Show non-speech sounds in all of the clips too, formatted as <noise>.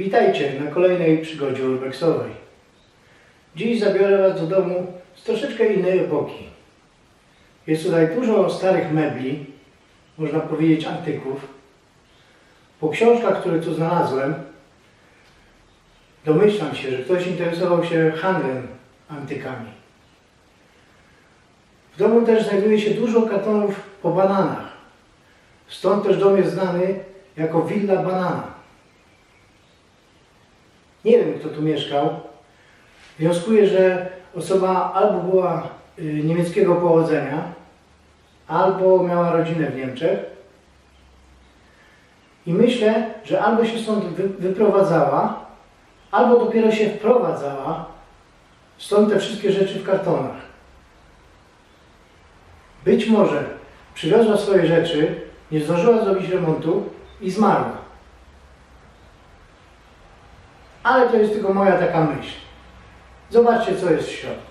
Witajcie na kolejnej przygodzie urbexowej. Dziś zabiorę Was do domu z troszeczkę innej epoki. Jest tutaj dużo starych mebli, można powiedzieć antyków. Po książkach, które tu znalazłem, domyślam się, że ktoś interesował się handlem antykami. W domu też znajduje się dużo kartonów po bananach. Stąd też dom jest znany jako Villa Banana. Nie wiem, kto tu mieszkał. Wnioskuję, że osoba albo była y, niemieckiego pochodzenia, albo miała rodzinę w Niemczech. I myślę, że albo się stąd wy, wyprowadzała, albo dopiero się wprowadzała. Stąd te wszystkie rzeczy w kartonach. Być może przywiozła swoje rzeczy, nie zdążyła zrobić remontu i zmarła. Ale to jest tylko moja taka myśl. Zobaczcie, co jest w środku.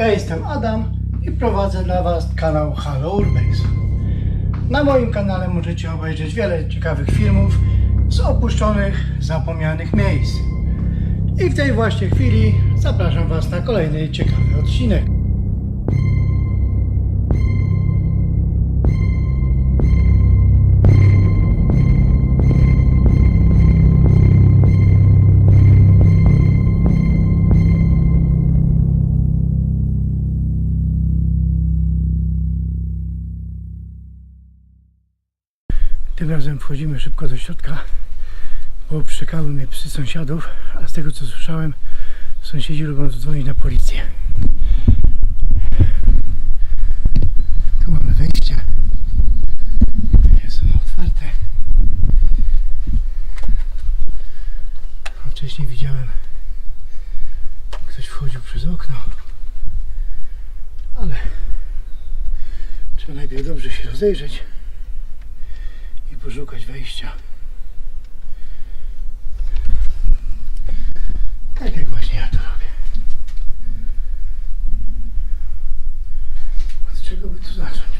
Ja jestem Adam i prowadzę dla Was kanał Halo Urbex. Na moim kanale możecie obejrzeć wiele ciekawych filmów z opuszczonych, zapomnianych miejsc. I w tej właśnie chwili zapraszam Was na kolejny ciekawy odcinek. Razem wchodzimy szybko do środka, bo przykały mnie psy sąsiadów, a z tego co słyszałem, sąsiedzi lubią dzwonić na policję. Tu mamy wejście. Jest ono otwarte. Wcześniej widziałem, ktoś wchodził przez okno, ale trzeba najpierw dobrze się rozejrzeć wejścia. Tak jak właśnie ja to robię. Od czego by tu zacząć,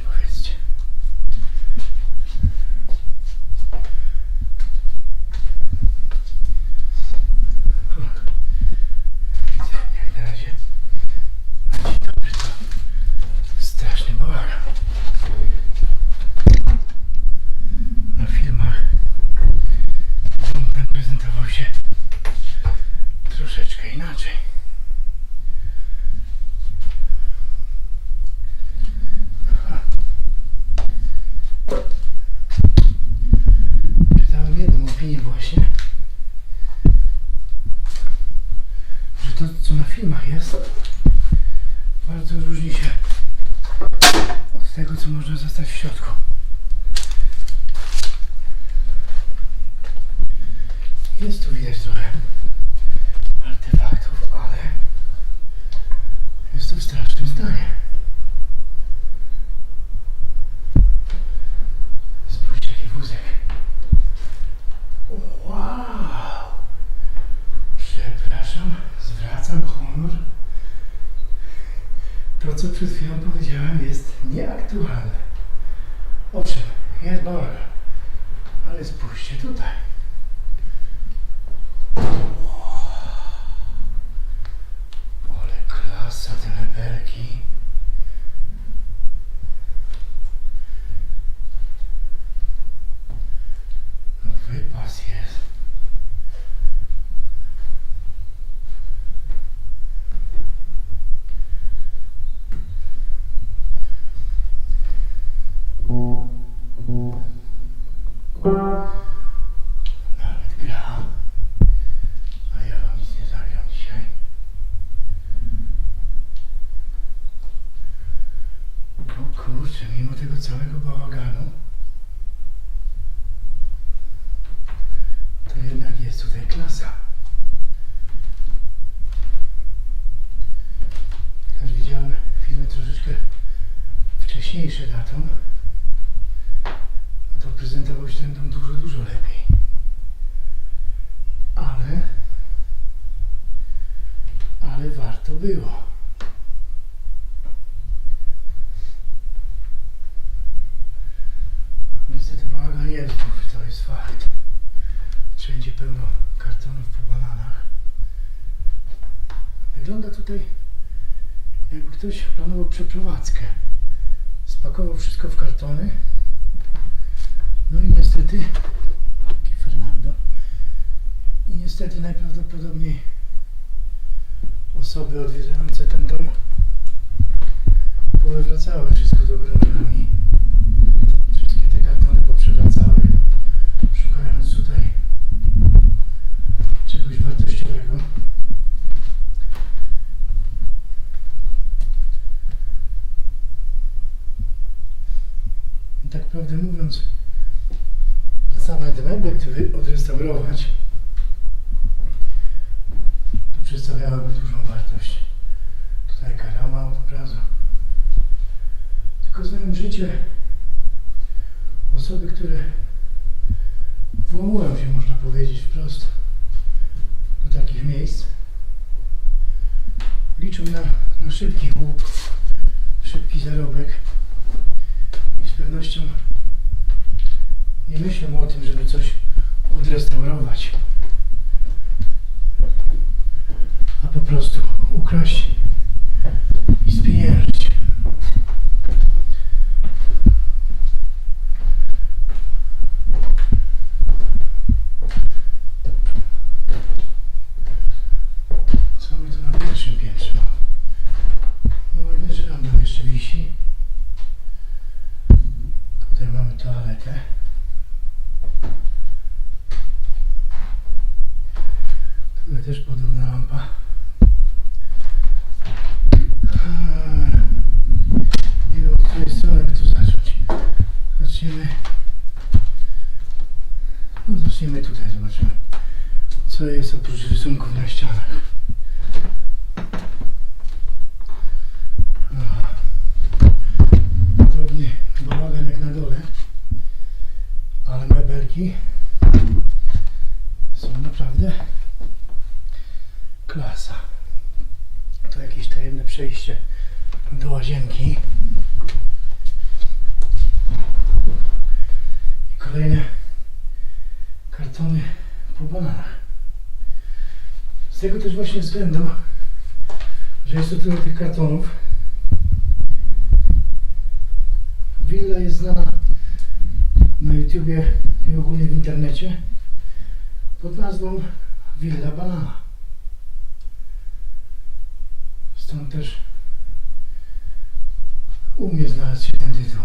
to her. Było. Niestety bałagan jest to jest fakt. Wszędzie pełno kartonów po bananach. Wygląda tutaj jakby ktoś planował przeprowadzkę. Spakował wszystko w kartony. No i niestety, Fernando, i niestety najprawdopodobniej osoby odwiedzające ten dom powywracały wszystko do. Wszystkie te kartony poprzewracały, szukając tutaj czegoś wartościowego. I tak prawdę mówiąc, same te meble, które odrestaurować, to przedstawiałyby dużą wartość. Tutaj karama od obrazu. Tylko znając życie osoby, które włamują się, można powiedzieć wprost, do takich miejsc, liczą na, na szybki łup, szybki zarobek i z pewnością nie myślą o tym, żeby coś odrestaurować, a po prostu ukraść i spieniężyć. Co my tu na pierwszym piętrze mamy? No ładnie, że tam jeszcze wisi. Tutaj mamy toaletę. Tutaj też podobna lampa. Eee, Nie wiem, od której strony by tu zacząć. Zaczniemy. Zaczniemy tutaj, zobaczymy. Co jest oprócz rysunków na ścianach. Aha. Podobny bałagan jak na dole, ale mebelki są naprawdę klasa. To jakieś tajemne przejście do łazienki. I kolejne kartony po bananach. Z tego też właśnie względu, że jest tu tyle tych kartonów. Willa jest znana na YouTubie i ogólnie w internecie pod nazwą Villa Banana. Stąd też u mnie znalazł się ten tytuł.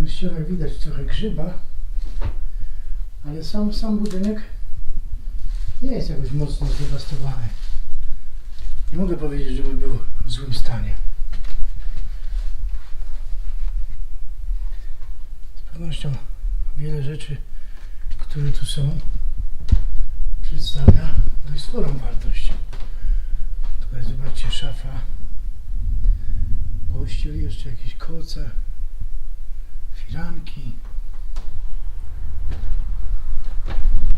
Na ścianach widać trochę grzyba, ale sam, sam budynek nie jest jakoś mocno zdewastowany. Nie mogę powiedzieć, żeby był w złym stanie. Z pewnością wiele rzeczy, które tu są, przedstawia dość sporą wartość. Tutaj zobaczcie szafa, pościel, jeszcze jakieś koce firanki.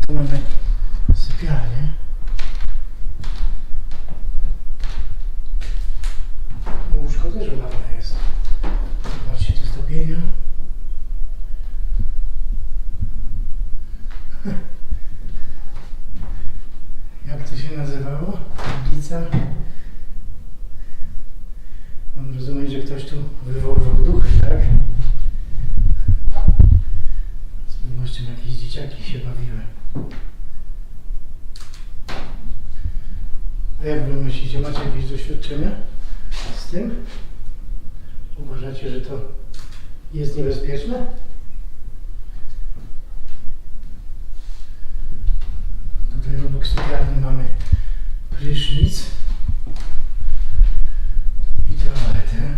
Tu mamy sypialnię. Łóżko też ładne jest. Zobaczcie te zdobienia. Jak to się nazywało? Tablica. Mam rozumieć, że ktoś tu wywoływał duchy, tak? Z pewnością jakieś dzieciaki się bawiły. A jak wy myślicie, macie jakieś doświadczenia z tym? Uważacie, że to jest niebezpieczne? sypialni mamy prysznic i toaletę.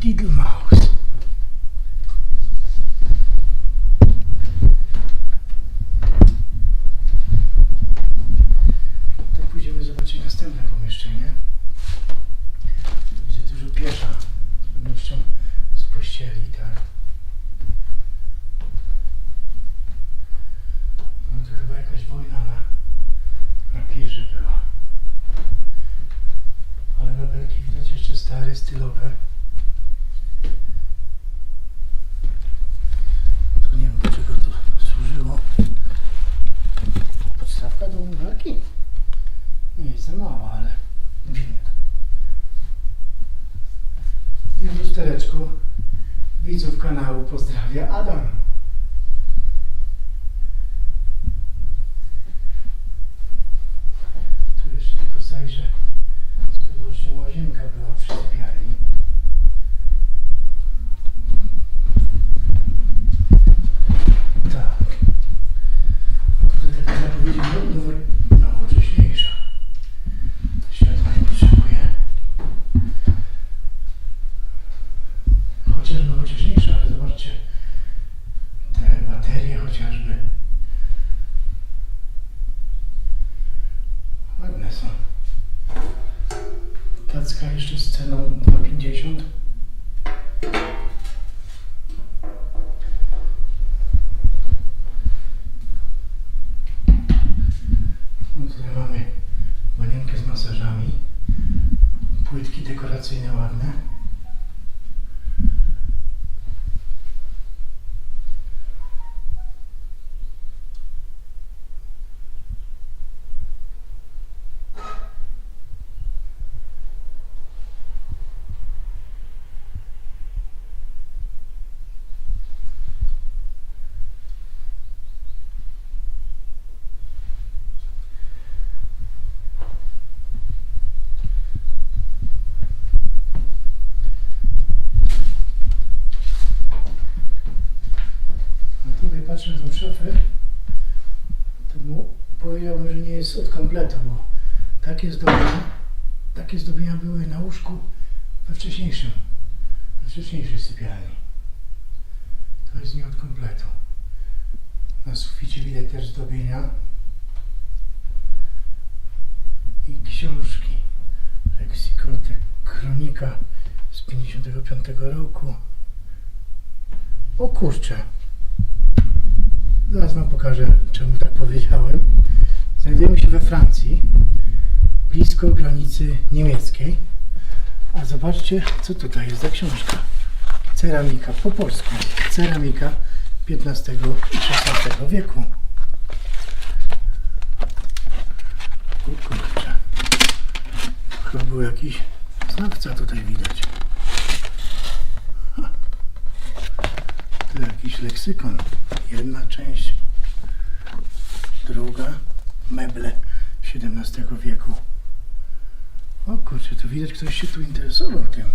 Diddle Mouse. To pójdziemy zobaczyć następne pomieszczenie. Tu Będzie dużo piesza, z pewnością z pościeli, tak. No to chyba jakaś wojna na, na pierze była. Ale mebelki widać jeszcze stare, stylowe. To nie wiem do czego to służyło. Podstawka do umywalki? Nie jest za mała, ale widzimy to. I w lustereczku widzów kanału pozdrawia Adam. Tu jeszcze tylko zajrzę. Z pewnością łazienka była przy sypialni. Tak. Tutaj taka zapowiedź nowo- nowocześniejsza. Światła nie potrzebuje. Chociaż nowocześniejsza, ale zobaczcie. Te baterie chociażby. Ładne są. Tacka jeszcze z ceną 2,50. No tutaj mamy wanienkę z masażami. Płytki dekoracyjne ładne. Na tą szafę, to mu powiedziałbym, że nie jest od kompletu, bo takie zdobienia, takie zdobienia były na łóżku we wcześniejszym, we wcześniejszej sypialni. To jest nie od kompletu. Na suficie widać też zdobienia i książki. Leksikotek Kronika z 55 roku. O kurczę. Zaraz Wam pokażę, czemu tak powiedziałem. Znajdujemy się we Francji, blisko granicy niemieckiej. A zobaczcie, co tutaj jest za książka. Ceramika, po polsku. Ceramika XV i XVI wieku. O kurczę. Chyba był jakiś znawca tutaj widać. Tu jakiś leksykon. Jedna część, druga, meble XVII wieku. O kurczę, to widać, ktoś się tu interesował tym.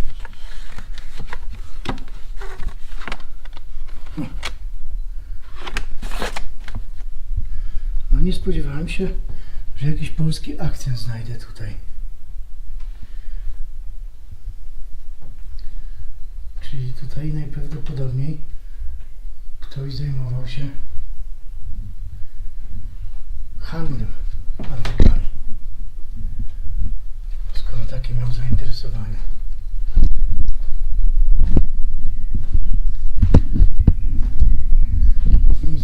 No. No nie spodziewałem się, że jakiś polski akcent znajdę tutaj. Czyli tutaj najprawdopodobniej ktoś zajmował się handlem antykami. Skoro takie miał zainteresowanie.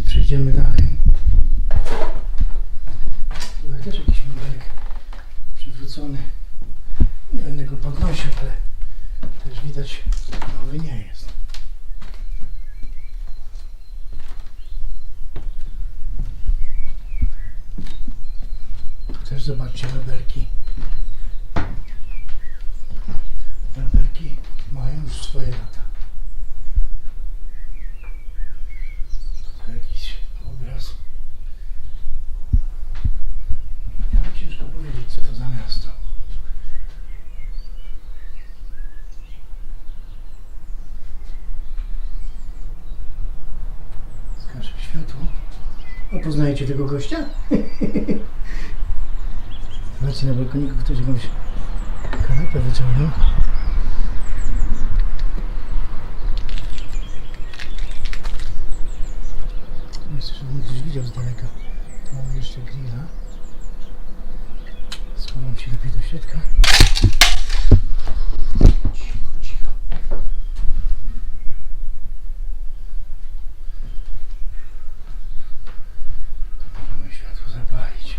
Przejdziemy dalej. Tutaj też jakiś modelek przywrócony. Zobaczcie bebelki. Bebelki mają już swoje lata. To jakiś obraz. Ja ciężko powiedzieć, co to za miasto. Skażę światło. A poznajecie tego gościa? Zobaczcie, na balkoniku ktoś jakąś kanapę wyciągnął. Jeszcze, żeby ktoś widział z daleka. Tu mamy jeszcze grilla. Schowam się lepiej do środka. Cicho, cicho. Możemy światło zapalić.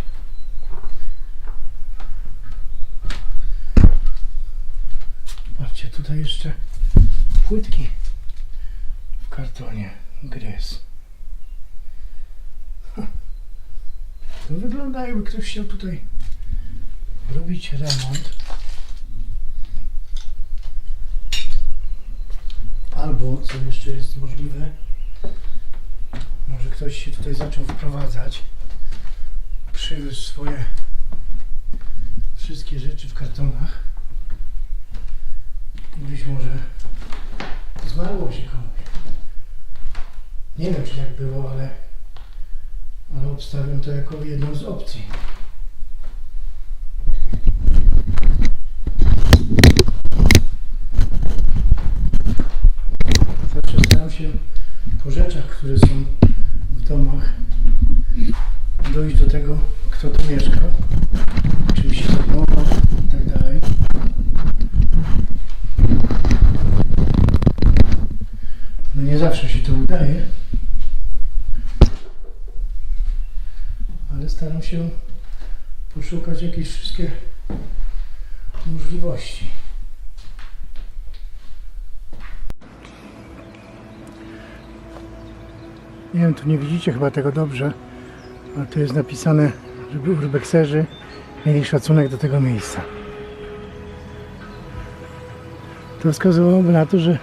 Patrzcie, tutaj jeszcze płytki w kartonie. Gryz. <laughs> To wygląda jakby ktoś chciał tutaj robić remont. Albo, co jeszcze jest możliwe, może ktoś się tutaj zaczął wprowadzać, przywiózł swoje wszystkie rzeczy w kartonach być może zmarło się komuś. Nie wiem, czy tak było, ale, ale obstawiam to jako jedną z opcji. Zawsze staram się po rzeczach, które są w domach, dojść do tego, kto tu mieszka, czym się zajmował i tak dalej. No nie zawsze się to udaje, ale staram się poszukać jakieś wszystkie możliwości. Nie wiem, tu nie widzicie chyba tego dobrze, ale tu jest napisane, żeby urbexerzy mieli szacunek do tego miejsca. To wskazywałoby na to, że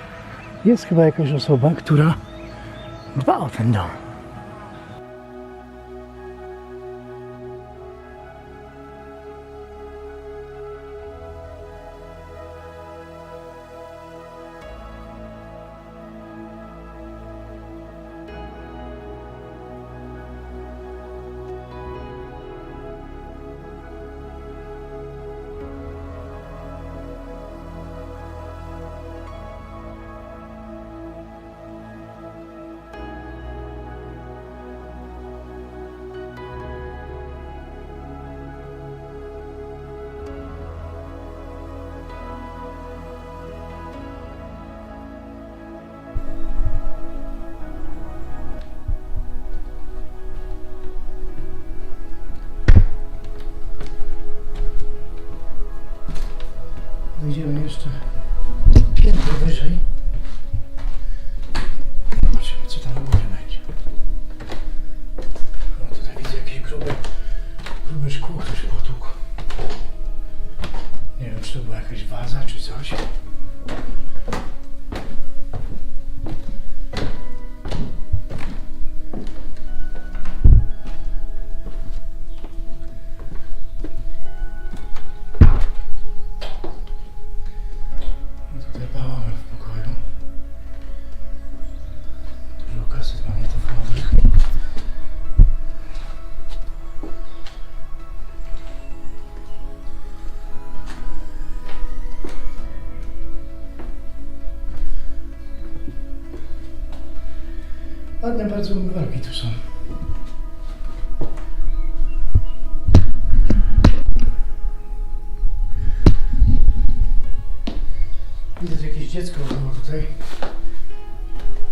jest chyba jakaś osoba, która dba o ten dom. Ładne bardzo umywalki tu są. Widać jakieś dziecko było tutaj,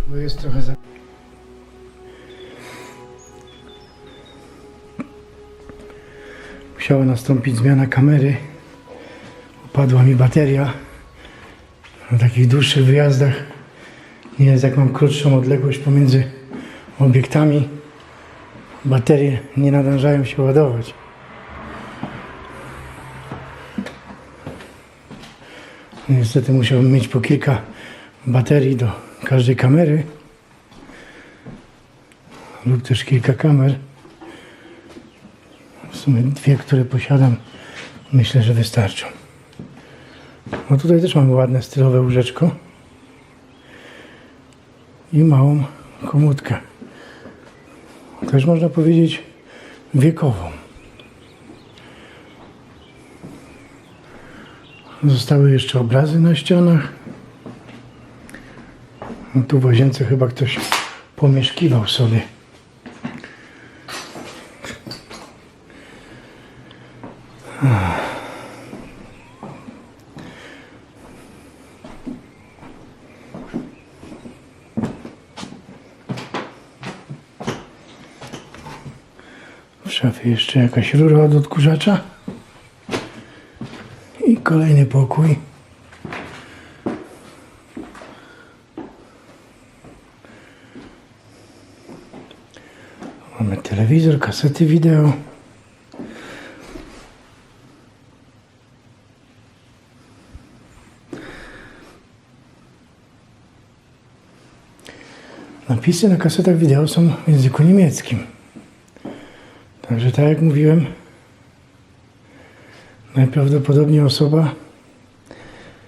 bo jest trochę za... Musiała nastąpić zmiana kamery. Upadła mi bateria. Na takich dłuższych wyjazdach nie jest jak mam krótszą odległość pomiędzy obiektami. Baterie nie nadążają się ładować. Niestety musiałbym mieć po kilka baterii do każdej kamery lub też kilka kamer. W sumie dwie, które posiadam, myślę, że wystarczą. No tutaj też mamy ładne stylowe łóżeczko i małą komórkę, też można powiedzieć wiekową. Zostały jeszcze obrazy na ścianach. No tu w łazience chyba ktoś pomieszkiwał sobie. Jeszcze jakaś rura od odkurzacza. I kolejny pokój. Mamy telewizor, kasety wideo. Napisy na kasetach wideo są w języku niemieckim. Także tak jak mówiłem, najprawdopodobniej osoba,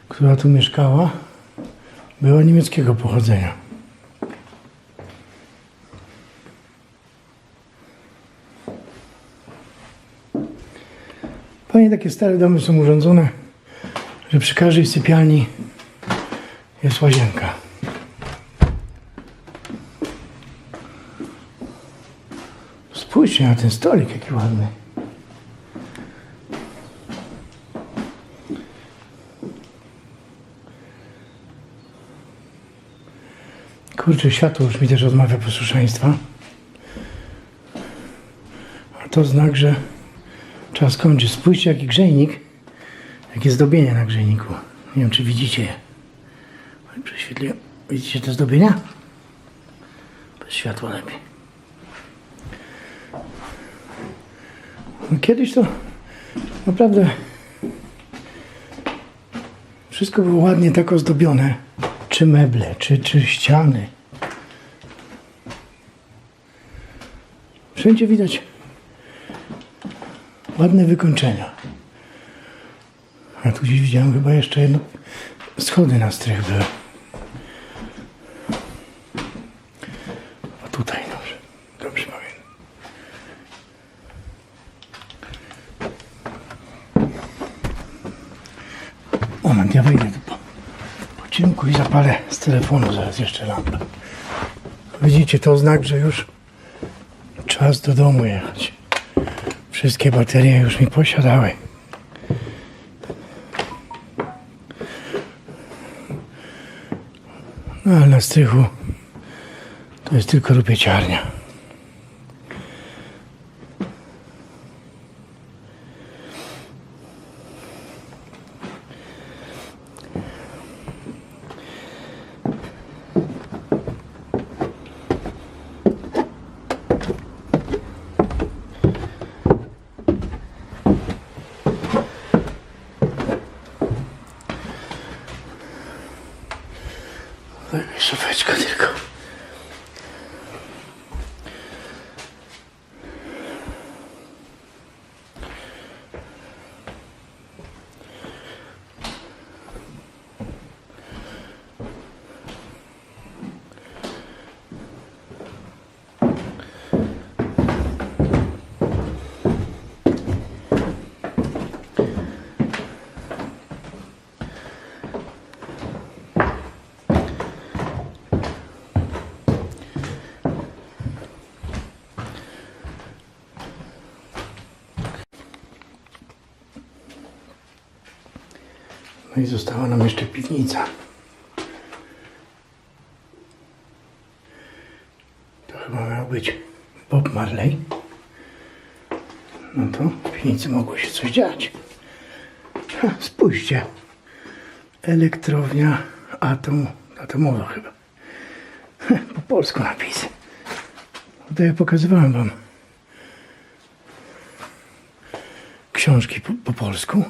która tu mieszkała, była niemieckiego pochodzenia. Panie, takie stare domy są urządzone, że przy każdej sypialni jest łazienka. Spójrzcie na ten stolik, jaki ładny. Kurczę, światło już mi też odmawia posłuszeństwa. A to znak, że czas kończy. Spójrzcie, jaki grzejnik, jakie zdobienie na grzejniku. Nie wiem, czy widzicie je. Widzicie te zdobienia? Bez światła lepiej. Kiedyś to naprawdę wszystko było ładnie tak ozdobione. Czy meble, czy, czy ściany. Wszędzie widać ładne wykończenia. A tu gdzieś widziałem chyba jeszcze jedno. Schody na strych były. A tutaj, dobrze. Dobrze pamiętam. Moment, ja wejdę po, po i zapalę z telefonu zaraz jeszcze lampę. Widzicie, to znak, że już czas do domu jechać. Wszystkie baterie już mi posiadały. No ale na strychu to jest tylko rupieciarnia. Szafeczka tylko. I została nam jeszcze piwnica. To chyba miał być Bob Marley. No to w piwnicy mogło się coś dziać. Ha, spójrzcie. Elektrownia atom, atomowa chyba. Ha, Po polsku napisy. To ja pokazywałem wam książki po, po polsku.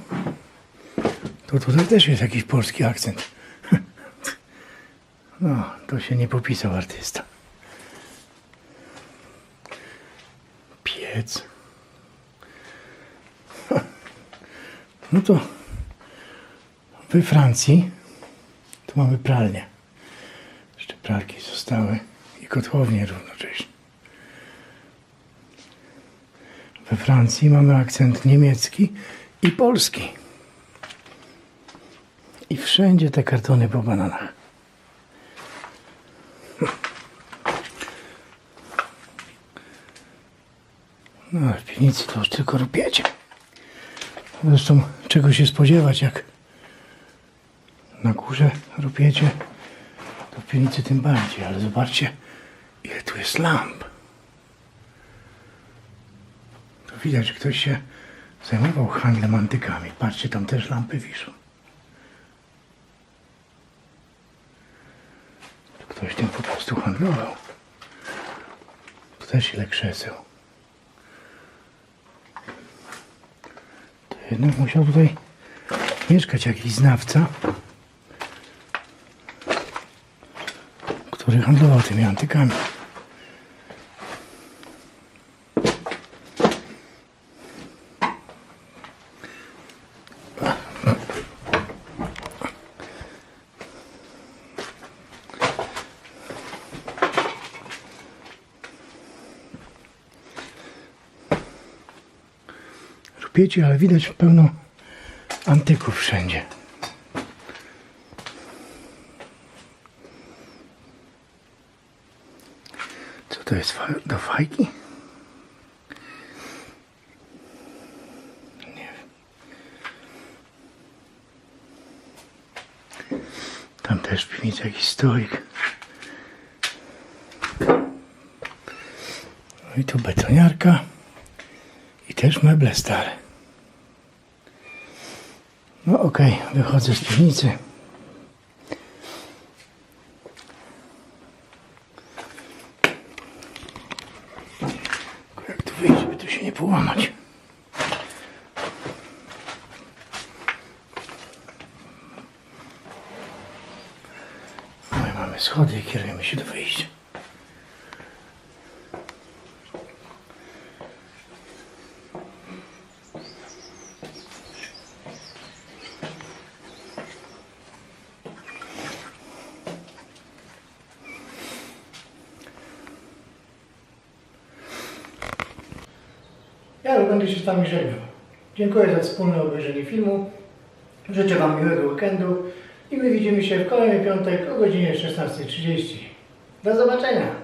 To tutaj też jest jakiś polski akcent. <laughs> No, to się nie popisał artysta. Piec. <laughs> No to we Francji tu mamy pralnię. Jeszcze pralki zostały i kotłownie równocześnie. We Francji mamy akcent niemiecki i polski. I wszędzie te kartony po bananach. No w piwnicy to już tylko rupiecie. Zresztą czego się spodziewać, jak na górze rupiecie, to w piwnicy tym bardziej, ale zobaczcie, ile tu jest lamp. To widać, że ktoś się zajmował handlem antykami. Patrzcie, tam też lampy wiszą. Ktoś tym po prostu handlował. Tu też ile krzeseł. To jednak musiał tutaj mieszkać jakiś znawca, który handlował tymi antykami. Rupieci, ale widać pełno antyków wszędzie. Co to jest do fajki? Nie wiem. Tam też w piwnicy jakiś stolik. No i tu betoniarka. I też meble stare. No okej, wychodzę z piwnicy. Jak tu wyjść, żeby tu się nie połamać? No i mamy schody i kierujemy się do wyjścia. Się z. Dziękuję za wspólne obejrzenie filmu. Życzę Wam miłego weekendu i my widzimy się w kolejny piątek o godzinie 16.30. Do zobaczenia!